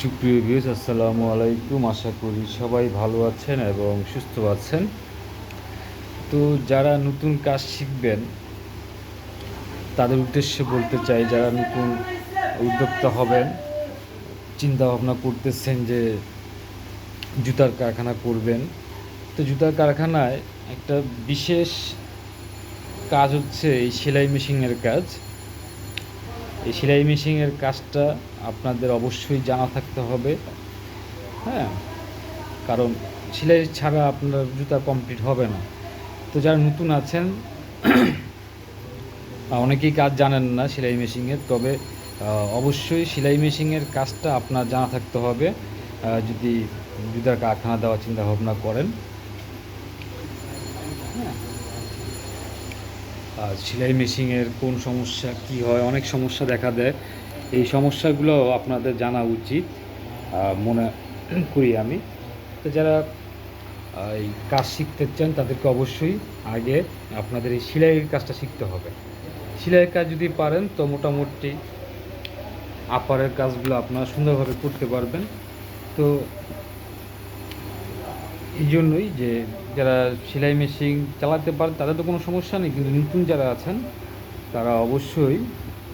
সুপ্রিয় ভিউজ আসসালামু আলাইকুম। আশা করি সবাই ভালো আছেন এবং সুস্থ আছেন। তো যারা নতুন কাজ শিখবেন, তাদের উদ্দেশ্যে বলতে চাই, যারা নতুন উদ্যোক্তা হবেন চিন্তা ভাবনা করতেছেন যে জুতার কারখানা করবেন, তো জুতার কারখানায় একটা বিশেষ কাজ হচ্ছে এই সেলাই মেশিনের কাজ। এই সেলাই মেশিনের কাজটা আপনাদের অবশ্যই জানা থাকতে হবে। হ্যাঁ কারণ সেলাই ছাড়া আপনার জুতা কমপ্লিট হবে না। তো যারা নতুন আছেন অনেকেই কাজ জানেন না সেলাই মেশিনের, তবে অবশ্যই সেলাই মেশিনের কাজটা আপনার জানা থাকতে হবে। যদি জুতার কারখানা দেওয়ার চিন্তা ভাবনা করেন। হ্যাঁ সেলাই মেশিনের কোন সমস্যা, কি হয়, অনেক সমস্যা দেখা দেয়। এই সমস্যাগুলো আপনাদের জানা উচিত মনে করি আমি। তো যারা এই কাজ শিখতে চান, তাদেরকে অবশ্যই আগে আপনাদের এই সেলাইয়ের কাজটা শিখতে হবে। সেলাইয়ের কাজ যদি পারেন, তো মোটামুটি আপারের কাজগুলো আপনারা সুন্দরভাবে করতে পারবেন। তো এই জন্যই যে যারা সেলাই মেশিন চালাতে পারেন, তাদের তো কোনো সমস্যা নেই। কিন্তু নতুন যারা আছেন, তারা অবশ্যই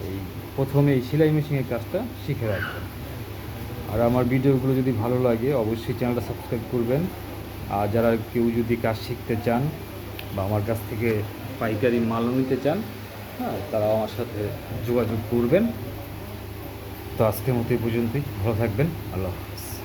এই প্রথমে এই সেলাই মেশিনের কাজটা শিখে রাখবেন। আর আমার ভিডিওগুলো যদি ভালো লাগে, অবশ্যই চ্যানেলটা সাবস্ক্রাইব করবেন। আর যারা কেউ যদি কাজ শিখতে চান বা আমার কাছ থেকে পাইকারি মাল নিতে চান হ্যাঁ তারা আমার সাথে যোগাযোগ করবেন। তো আজকের মতো এই পর্যন্তই। ভালো থাকবেন। আল্লাহ হাফেজ।